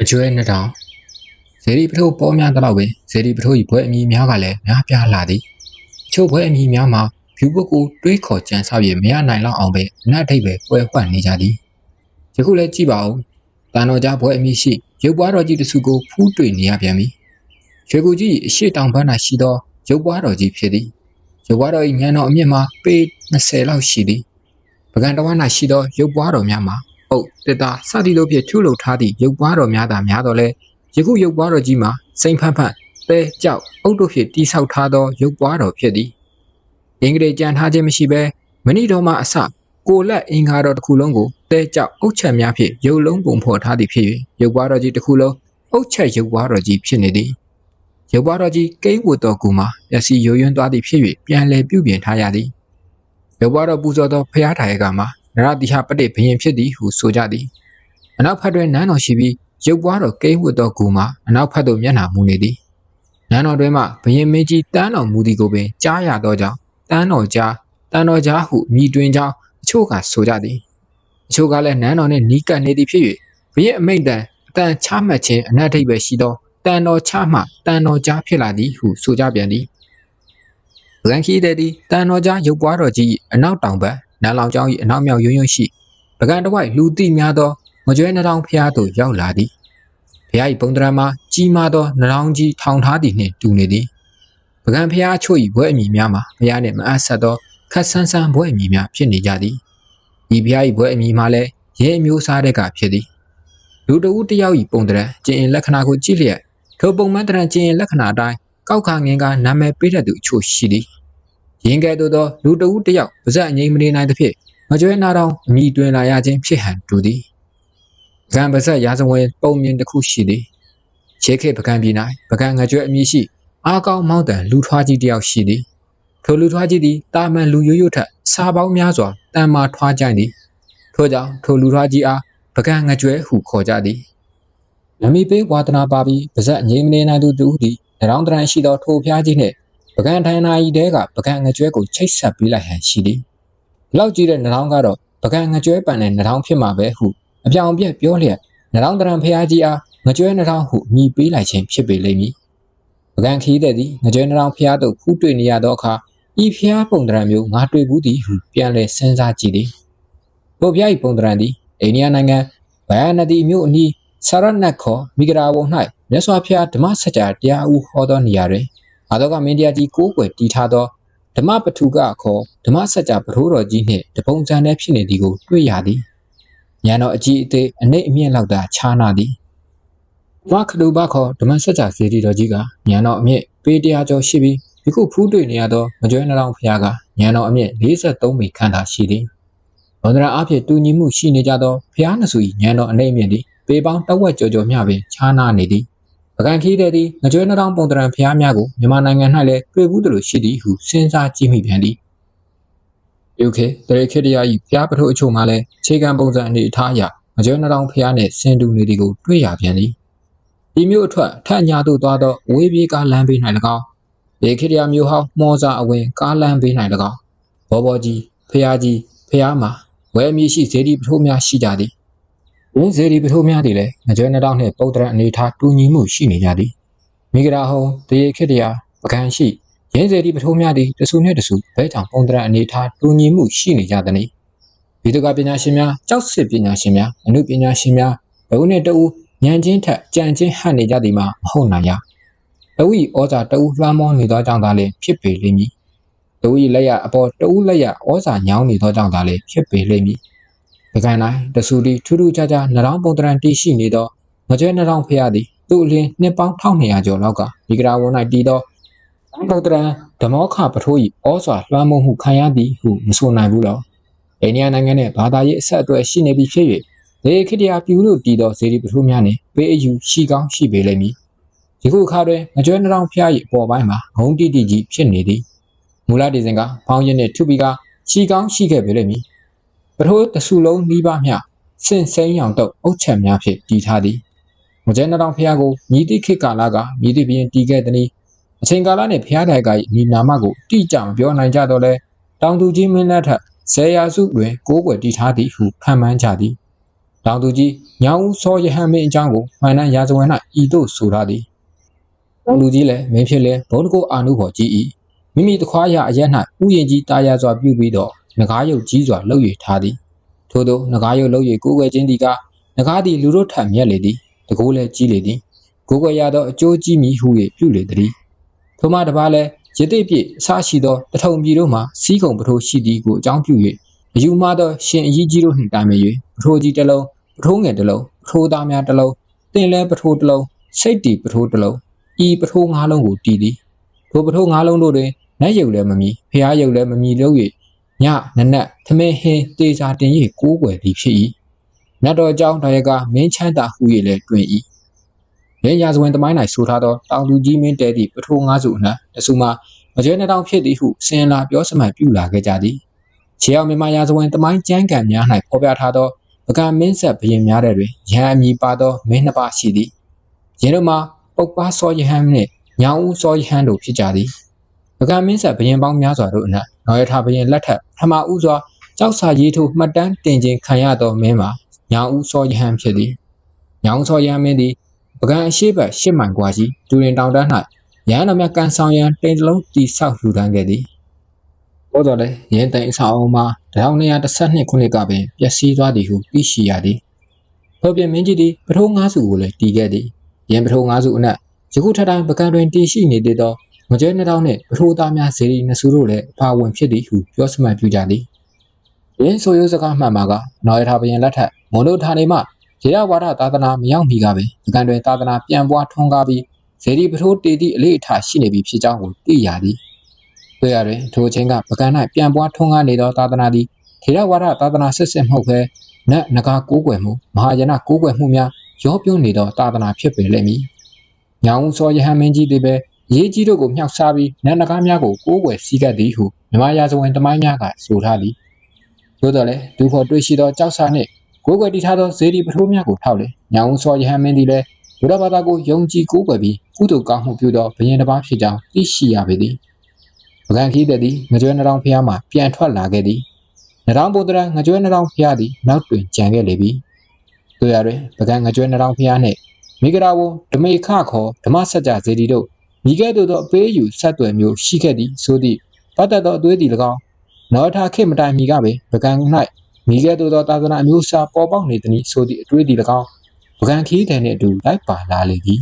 အကျွဲနှစ်တောင်ဇေဒီပထိုးပေါ်များတော့ပင်ဇေဒီပထိုး၏ဘွဲအမည်များကလည်းများပြားလာသည်အချို့ဘွဲအမည်များမှာဖြူပုတ်ကိုတွေးခေါ်ကြံဆောက်၍မရနိုင်လောက်အောင်ပဲအနတ်အထိပ်ပဲပွဲဝှက်နေကြသည်ယခုလည်းကြည့်ပါဦးတန်တော်ကြားဘွဲအမည်ရှိရုပ်ပွားတော်ကြီးတစ်စုကိုဖူးတွေ့နေရပြန်ပြီရွှေကူကြီးအရှိတောင်ဘန်း၌ရှိသောရုပ်ပွားတော်ကြီးဖြစ်သည်ရုပ်ပွားတော်၏ညံတော်အမြင့်မှာပေ20လောက်ရှိသည်ပကံတော်ဝါ၌ရှိသောရုပ်ပွားတော်များမှာ ဟုတ်တစ်သားစသည်တို့ဖြင့်ထုလုပ်ထားသည့်ရုပ်ပွားတော်များသာများတော့လဲယခုရုပ်ပွားတော်ကြီးမှာစိန်ဖန့်ဖန့်ပဲကြောက်အုတ်တို့ဖြင့်တိဆောက်ထားသောရုပ်ပွားတော်ဖြစ်သည်အင်္ဂလိပ်ကြံထားခြင်းမရှိဘဲမဏိတော်မှအစကိုလက်အင်္ဂါတော်တစ်ခုလုံးကိုတဲကြောက်အုတ်ချက်များဖြင့်ရုပ်လုံးပုံဖော်ထားသည်ဖြစ်၍ရုပ်ပွားတော်ကြီးတစ်ခုလုံးအုတ်ချက်ရုပ်ပွားတော်ကြီးဖြစ်နေသည်ရုပ်ပွားတော်ကြီးကိန်းဝတ်တော်ကူမှာပျက်စီးယိုယွင်းသွားသည်ဖြစ်၍ပြန်လည်ပြုပြင်ထားရသည်ရုပ်ပွားတော်ပူဇော်သောဖရာထာယကမှာ နရတိဟပတိဘယင်ဖြစ်သည်ဟုဆိုကြသည်အနောက်ဖက်တွင်နန်းတော်ရှိပြီးရုပ်ပွားတော်ကိန်းဝတ်တော်ကူမှာအနောက်ဖက်သို့မျက်နှာမူနေသည်။နန်းတော်တွင်မှဘရင်မင်းကြီးတန်းတော်မူသည်ကိုပင်ကြားရသောကြောင့်တန်းတော်ကြားတန်းတော်ကြားဟုမြည်တွင်ကြောင်းအချို့ကဆိုကြသည်။အချို့ကလည်းနန်းတော်နှင့်နီးကပ်နေသည်ဖြစ်၍ဘရင်အမိန့်တန်အတန်ချမှတ်ခြင်းအနက်ထိပ်ပဲရှိသောတန်တော်ချမှတန်တော်ကြားဖြစ်လာသည်ဟုဆိုကြပြန်သည်။ဗကံခီးတဲ့သည်တန်တော်ကြားရုပ်ပွားတော်ကြီးအနောက်တောင်ဘက် နန်းလောင်ကျောင်း၏အနောက်မြောက်ယွန်းယွန်းရှိပကံတစ်ဝိုက်လူသိများသောမကျွဲနှထောင်ဖျားသို့ရောက်လာသည်။ဖျား၏ပုံတရံမှာကြီးမားသောနှထောင်ကြီးထောင်ထားသည်နှင့်တူနေသည်။ပကံဖျားချို့၏ဘွဲအမည်များမှာဖျားနှင့်မအပ်ဆက်သောခတ်ဆန်းဆန်းဘွဲအမည်များဖြစ်နေကြသည်။ဤဖျား၏ဘွဲအမည်မှာလည်းရဲအမျိုးစားတဲ့ကဖြစ်သည်။လူတဦးတစ်ယောက်၏ပုံတရံကျင်လက္ခဏာကိုကြည့်လျက်ထိုပုံမှန်တရံကျင်လက္ခဏာအတိုင်းကောက်ခါငင်ကနာမည်ပေးတတ်သူအချို့ရှိသည်။ ရင်ကဲ့သို့သောလူတဦးတစ်ယောက်ပါဇက်အငိမ့်မနေနိုင်သဖြင့်မကျွဲနာတောင်အမိတွင်လာရခြင်းဖြစ်ဟန်တူသည်။ကံပါဇက်ရာဇဝင်ပုံမြင်တစ်ခုရှိသည်။ရေခေပကံပြည်၌ပကံငကြွဲအမည်ရှိအားကောင်းမောင်းတန်လူထွားကြီးတစ်ယောက်ရှိသည်။ထိုလူထွားကြီးသည်တာမန်လူရိုးရိုးထက်စာပေါင်းများစွာတန်မာထွားကြသည်။ထို့ကြောင့်ထိုလူထွားကြီးအားပကံငကြွဲဟုခေါ်ကြသည်။နမီပေးဝါသနာပါပြီးပါဇက်ငြိမ်မနေနိုင်သူတူသည်၎င်းတရန်ရှိသောထိုဖျားကြီးနှင့် ပကံထိုင်နာဤတဲကပကံငကြွဲကိုချိတ်ဆက်ပေးလိုက်ဟန်ရှိသည်။ဒီလောက်ကြီးတဲ့နှထောင်းကတော့ပကံငကြွဲပန်တဲ့နှထောင်းဖြစ်မှာပဲဟုအပြောင်အပြက်ပြောလျက်နှထောင်းတရံဖျားကြီးအားငကြွဲနှထောင်းဟုမြည်ပေးလိုက်ခြင်းဖြစ်ပေလိမ့်မည်။ပကံခီးတဲ့သည်ငကြွဲနှထောင်းဖျားသို့ဖူးတွေ့နေရသောအခါဤဖျားပုံတရံမျိုးငါတွေ့ဘူးသည်ဟုပြန်လည်စဉ်းစားကြည့်သည်။ထိုဖျား၏ပုံတရံသည်အိန္ဒိယနိုင်ငံဗယာနတိမြို့အနီးဆာရနတ်ခေါ်မိဂရာဝုံ၌မြတ်စွာဘုရားဓမ္မစကြာတရားဦးဟောသောနေရာတွင် အာသောကမင်းတရားကြီးကိုးကွယ်တည်ထားသောဓမ္မပထုကခေါ်ဓမ္မစကြာပထိုးတော်ကြီးနှင့်တပုံစံနဲ့ဖြစ်နေသည်ကိုတွေ့ရသည်။ဉာဏ်တော်အကြီးအသေးအနှိမ့်အမြင့်လောက်သာခြားနာသည်။သွားခလူဘခေါ်ဓမ္မစကြာစေတီတော်ကြီးကဉာဏ်တော်အမြင့်ပေတရားကျော်ရှိပြီးယခုဖူးတွေ့နေရသောမကျွဲနှောင်းဖျားကဉာဏ်တော်အမြင့်43မိခန့်သာရှိသည်။ဘောဓရာအဖြစ်တူညီမှုရှိနေကြသောဖျားနှစု၏ဉာဏ်တော်အနှိမ့်အမြင့်သည်ပေပေါင်းတဝက်ကျော်ကျော်မျှပင်ခြားနာနေသည် ပကံခီးတဲ့သည်ငကြွေးနှထောင်ပုံတရံဖျားများကိုမြန်မာနိုင်ငံ၌လည်းတွေ့ဘူးသလိုရှိသည်ဟုစဉ်းစားကြည့်မိပြန်သည်ယုခေတရေခေတရာ၏ဖျားပထိုးအချို့မှလည်းခြေကံပုံစံအနေအထားအရငကြွေးနှထောင်ဖျားနှင့်ဆင်တူနေသည်ကိုတွေ့ရပြန်သည်ဒီမျိုးအထွက်ထက်ညာသို့သွားသောဝေးပြေးကားလမ်းဘေး၌၎င်းရေခေတရာမျိုးဟောင်းမောစာအဝင်ကားလမ်းဘေး၌၎င်းဘောဘောကြီးဖျားကြီးဖျားမှာဝဲအမည်ရှိဇေဒီပထိုးများရှိကြသည် ဝင်းစေဒီပထိုးများသည်လည်းငကြွနှတောင်းနှင့်ပုတ်တရအနေထားတူညီမှုရှိနေကြသည်မိဂရာဟုံတရေခေတရာပကံရှိရင်းစေဒီပထိုးများသည်တဆူနှင့်တဆူဘဲကြောင့်ပုံတရအနေထားတူညီမှုရှိနေကြသည်။ဗိဒကပညာရှင်များကြောက်စစ်ပညာရှင်များအနုပညာရှင်များဘဝနှင့်တအူဉာဏ်ချင်းထက်ကြံချင်းဟန်နေကြသည်မှာမဟုတ်နိုင်ရ။တဝီဩဇာတအူလွှမ်းမိုးနေသောကြောင့်သာလည်းဖြစ်ပေလိမ့်မည်။တဝီလက်ရအပေါ်တအူလက်ရဩဇာညောင်းနေသောကြောင့်သာလည်းဖြစ်ပေလိမ့်မည်။ ပကံ၌တဆူတီထူးထူးခြားခြားနှရောင်းပုံတရံတီးရှိနေသောငကြဲနှရောင်းဖျားသည်သူ့အလင်းနှစ်ပေါင်း1200ကျော်လောက်ကဒီကရာဝန်၌တီးသောပုံတရံဓမောခပထိုး၏ဩစွာလွှမ်းမိုးမှုခံရသည်ဟုမဆိုနိုင်ဘူးလောအိန္ဒိယနိုင်ငံနှင့်ဘာသာရေးအဆက်အသွယ်ရှိနေပြီဖြစ်၍ဒေခိတရာပြူလို့တည်သောဇေဒီပထိုးများနှင့်ပေးအယူရှိကောင်းရှိပေလိမ့်မည်ယခုအခါတွင်ငကြွနှရောင်းဖျား၏အပေါ်ပိုင်းမှာဂုံတိတိကြီးဖြစ်နေသည်မူလဒီဇင်ကဖောင်းရင်းနှင့်ထုပြီးကရှိကောင်းရှိခဲ့ပေလိမ့်မည် ပထိုးတဆူလုံးနှီးပါမျှစင်စိမ်းရောင်တုပ်အုတ်ချက်များဖြင့်တည်ထားသည်မကျဲနှောင်ဖျားကိုမြည်သည့်ခေတ်ကာလကမြည်သည့်ဘရင်တည်ခဲ့သည်။အချိန်ကာလနှင့်ဖျားတိုက်က၏ညီနာမကိုတိကျမပြောနိုင်ကြတော့လဲတောင်သူကြီးမင်းလက်ထက်ဇေယျစုတွင်ကိုးကွယ်တည်ထားသည်ဟုခံမှန်းကြသည်တောင်သူကြီးညောင်ဦးစောရဟန်းမင်းအကြောင်းကိုမှန်တမ်းရာဇဝင်၌ဤသို့ဆိုထားသည်တောင်သူကြီးလည်းမင်းဖြစ်လဲဘုံတကုအာနုဘော်ကြီး၏မိမိတခွားရအရက်၌ဥယျင်ကြီးတာယာစွာပြုပြီးတော့ ငကားရုပ်ကြီးစွာလှုပ်၍ထားသည်ထို့သောငကားရုပ်လှုပ်၍ကိုယ်ွယ်ခြင်းသည်ကငကားသည်လူတို့ထက်မြက်လေသည်တကိုးလည်းကြီးလေသည်ကိုယ်ွယ်ရသောအကျိုးကြီးမည်ဟု၍ပြုလေသည်ထိုမှတပါးလည်းရတိပြည့်အစရှိသောတထုံပြည်တို့မှစီးကုံပထိုးရှိသည်ကိုအကြောင်းပြု၍အယူမှားသောရှင်အကြီးကြီးတို့နှင့်တိုင်မဲ့၍ပထိုးကြီးတစ်လုံးပထိုးငယ်တစ်လုံးပထိုးသားများတစ်လုံးတင်လဲပထိုးတစ်လုံးစိတ်တီပထိုးတစ်လုံးဤပထိုးငါးလုံးကိုတည်သည်ထိုပထိုးငါးလုံးတို့တွင်နတ်ရုပ်လည်းမမီဖျားရုပ်လည်းမမီလို့၍ ညနနက်သမင်းဟင်းတေစာတင်၍ကိုးကွယ်သည်ဖြစ်၏နတ်တော်အကြောင်းတော်ရကမင်းချမ်းသာဟု၍လည်းတွင်၏ရင်းရာဇဝင်သမိုင်း၌ဆိုထားသောတောင်သူကြီးမင်းတဲသည့်ပထိုးငါးစုအနက်တဆူမှာမကျွဲနှတောင်ဖြစ်သည်ဟုစင်လာပြောစမှန်ပြုလာခဲ့ကြသည်ခြေအောင်မြမရာဇဝင်သမိုင်းကျမ်းဂန်များ၌ဖော်ပြထားသောပကံမင်းဆက်ဘရင်များတဲ့တွင်ရဟန်းအမည်ပါသောမင်းနှစ်ပါးရှိသည်ယင်းတို့မှာပုပ်ပါစောယဟန်နှင့်ညောင်ဦးစောယဟန်တို့ဖြစ်ကြသည်ပကံမင်းဆက်ဘရင်ပေါင်းများစွာတို့အနက် နော်ရထဘရင်လက်ထက်ပထမဦးစွာကြောက်စာရေးထိုးမှတ်တမ်းတင်ခြင်းခံရသောမင်းမှာညောင်ဦးစောယဟန်ဖြစ်သည်ညောင်စောယဟန်မင်းသည်ပကံအရှိဘက်ရှစ်မိုင်กว่าရှိဒူရင်တောင်တန်း၌ရဟန်းတော်များကန်ဆောင်ရန်တိမ်တလုံးတီဆောက်လှူဒန်းခဲ့သည်။သို့တော်လည်းရင်းတိမ်အဆောက်အအုံမှာ1212ခုနှစ်ကပင်ပျက်စီးသွားသည်ဟုသိရှိရသည်။ထို့ပြင်မင်းကြီးသည်ပထိုးငါးစုကိုလည်းတီးခဲ့သည်။ရင်းပထိုးငါးစုအနက်ယခုထက်တိုင်းပကံတွင်တည်ရှိနေသေးသော ငကြဲနှစ်တောင်းနှင့်ပထိုးသားများဇေဒီနှစ်စုတို့လည်းအပါဝင်ဖြစ်သည်ဟုပြောစမှတ်ပြုကြသည်။ရင်းဆိုရိုးစကားမှန်မှာကနော်ရထာဘရင်လက်ထက်မွန်တို့ဌာနေမှရေရဝါဒသာသနာမရောက်မီကပင်ပကံတွင်သာသနာပြန်ပွားထွန်းကားပြီးဇေဒီပထိုးတေသည့်အလေးအထားရှိနေပြီဖြစ်ကြောင်းကိုသိရသည်တွေ့ရတွင်ထိုအချိန်ကပကံ၌ပြန်ပွားထွန်းကားနေသောသာသနာသည်ထေရဝါဒသာသနာစစ်စစ်မဟုတ်ဘဲနတ်နဂါကိုးကွယ်မှုမဟာယနကိုးကွယ်မှုများရောပြုံးနေသောသာသနာဖြစ်ပေလိမ့်မည်။ညောင်ဦးစောယဟန်မင်းကြီးသည်ပဲ ရေးကြီးတို့ကိုမြောက်စားပြီးနတ်နဂါများကိုကိုးကွယ်စည်းကပ်သည်ဟုမြမရာဇဝင်တမိုင်းများကဆိုထားသည်။သို့တော်လည်းဒုဖို့တွေ့ရှိသောကြောက်စာနှင့်ကိုးကွယ်တည်ထားသောဇေဒီပထိုးများကိုထောက်လေညောင်ဦးစောယဟန်မင်းသည်လည်းဘုရားဘာသာကိုယုံကြည်ကိုးကွယ်ပြီးကုသိုလ်ကောင်းမှုပြုသောဘုရင်တစ်ပါးဖြစ်ကြောင်းသိရှိရပေသည်။ပကံခီးတဲ့သည်ငကြွဲနှောင်ဖျားမှပြန်ထွက်လာခဲ့သည်။နှောင်ဘုဒ္ဓရငကြွဲနှောင်ဖျားသည်နောက်တွင်ကြံခဲ့လေပြီ။တို့ရတွင်ပကံငကြွဲနှောင်ဖျားနှင့်မိဂရာဝဓမေခခေါ်ဓမ္မစကြာဇေဒီတို့ မိခဲ့သို့သောအပေးယူဆက်သွယ်မျိုးရှိခဲ့သည်ဆိုသည့်ပတ်သက်သောအသွေးသည်၎င်းနောထာခေမတိုင်မီကပင်ပကံ၌မိခဲ့သို့သောသာသနာအမျိုးအစားပေါ်ပေါက်နေသည်ဆိုသည့်အသွေးသည်၎င်းပကံခီးတဲ့နှင့်အတူလိုက်ပါလာလေသည်